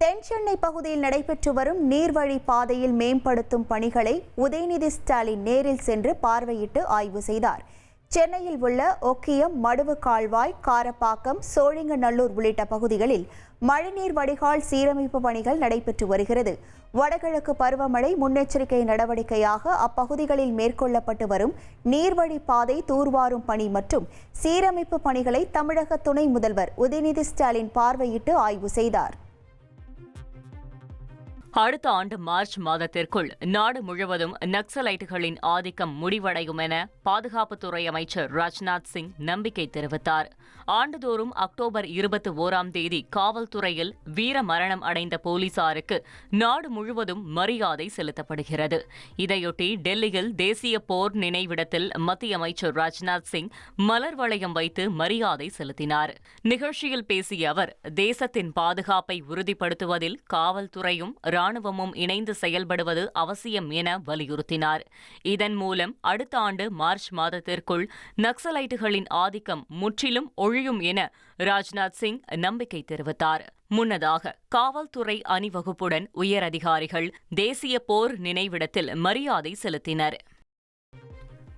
தென் சென்னை பகுதியில் நடைபெற்று வரும் நீர்வழி பாதையில் மேம்படுத்தும் பணிகளை உதயநிதி ஸ்டாலின் நேரில் சென்று பார்வையிட்டு ஆய்வு செய்தார். சென்னையில் உள்ள ஒக்கியம் மடுவு கால்வாய் காரப்பாக்கம் சோழிங்கநல்லூர் உள்ளிட்ட பகுதிகளில் மழைநீர் வடிகால் சீரமைப்பு பணிகள் நடைபெற்று வருகிறது. வடகிழக்கு பருவமழை முன்னெச்சரிக்கை நடவடிக்கையாக அப்பகுதிகளில் மேற்கொள்ளப்பட்டு வரும் நீர்வழி பாதை தூர்வாரும் பணி மற்றும் சீரமைப்பு பணிகளை தமிழக துணை முதல்வர் உதயநிதி ஸ்டாலின் பார்வையிட்டு ஆய்வு செய்தார். அடுத்த ஆண்டு மார்ச் மாதத்திற்குள் நாடு முழுவதும் நக்சலைட்டுகளின் ஆதிக்கம் முடிவடையும் என பாதுகாப்புத்துறை அமைச்சர் ராஜ்நாத் சிங் நம்பிக்கை தெரிவித்தார். ஆண்டுதோறும் அக்டோபர் இருபத்தி ஓராம் தேதி காவல்துறையில் வீர மரணம் அடைந்த போலீசாருக்கு நாடு முழுவதும் மரியாதை செலுத்தப்படுகிறது. இதையொட்டி டெல்லியில் தேசிய போர் நினைவிடத்தில் மத்திய அமைச்சர் ராஜ்நாத் சிங் மலர் வளையம் வைத்து மரியாதை செலுத்தினார். நிகழ்ச்சியில் பேசிய அவர் தேசத்தின் பாதுகாப்பை உறுதிப்படுத்துவதில் காவல்துறையும் ராணுவமும் இணைந்து செயல்படுவது அவசியம் என வலியுறுத்தினார். இதன் மூலம் அடுத்த ஆண்டு மார்ச் மாதத்திற்குள் நக்சலைட்டுகளின் ஆதிக்கம் முற்றிலும் ஒழியும் என ராஜ்நாத் சிங் நம்பிக்கை தெரிவித்தார். முன்னதாக காவல்துறை அணிவகுப்புடன் உயரதிகாரிகள் தேசிய போர் நினைவிடத்தில் மரியாதை செலுத்தினர்.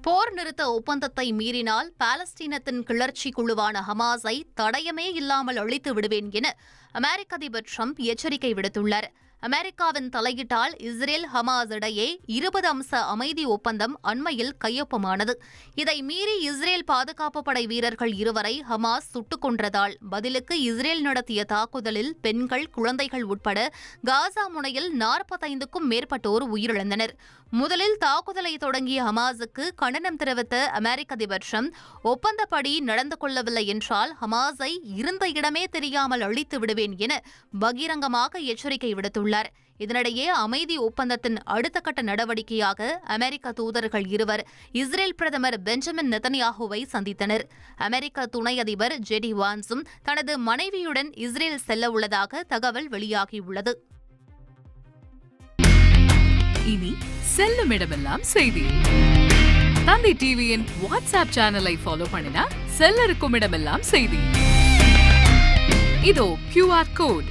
போர் நிறுத்த ஒப்பந்தத்தை மீறினால் பாலஸ்தீனத்தின் கிளர்ச்சி குழுவான ஹமாஸை தடயமே இல்லாமல் அழித்து விடுவேன் என அமெரிக்க அதிபர் ட்ரம்ப் எச்சரிக்கை விடுத்துள்ளார். அமெரிக்காவின் தலையீட்டால் இஸ்ரேல் ஹமாஸ் இடையே இருபது அம்ச அமைதி ஒப்பந்தம் அண்மையில் கையொப்பமானது. இதை மீறி இஸ்ரேல் பாதுகாப்பு படை வீரர்கள் இருவரை ஹமாஸ் சுட்டுக் கொன்றதால் பதிலுக்கு இஸ்ரேல் நடத்திய தாக்குதலில் பெண்கள் குழந்தைகள் உட்பட காசா முனையில் நாற்பத்தைந்துக்கும் மேற்பட்டோர் உயிரிழந்தனர். முதலில் தாக்குதலை தொடங்கிய ஹமாஸுக்கு கண்டனம் தெரிவித்த அமெரிக்க அதிபர் ட்ரம்ப் ஒப்பந்தப்படி நடந்து கொள்ளவில்லை என்றால் ஹமாஸை இருந்த இடமே தெரியாமல் அழித்து விடுவேன் என பகிரங்கமாக எச்சரிக்கை விடுத்துள்ளார். இதனிடையே அமைதி ஒப்பந்தத்தின் அடுத்த கட்ட நடவடிக்கையாக அமெரிக்க தூதர்கள் இருவர் இஸ்ரேல் பிரதமர் பெஞ்சமின் நெதன்யாகுவை சந்தித்தனர். அமெரிக்க துணை அதிபர் ஜெடி வான்ஸும் தனது மனைவியுடன் இஸ்ரேல் செல்ல உள்ளதாக தகவல் வெளியாகியுள்ளது. இனி செல்லும் இடமெல்லாம் செய்தி. தந்தி டிவியின் வாட்ஸ்அப் சேனலை ஃபாலோ பண்ணினா செல்ல இருக்கும் இடமெல்லாம் செய்தி. இதோ கியூஆர் கோட்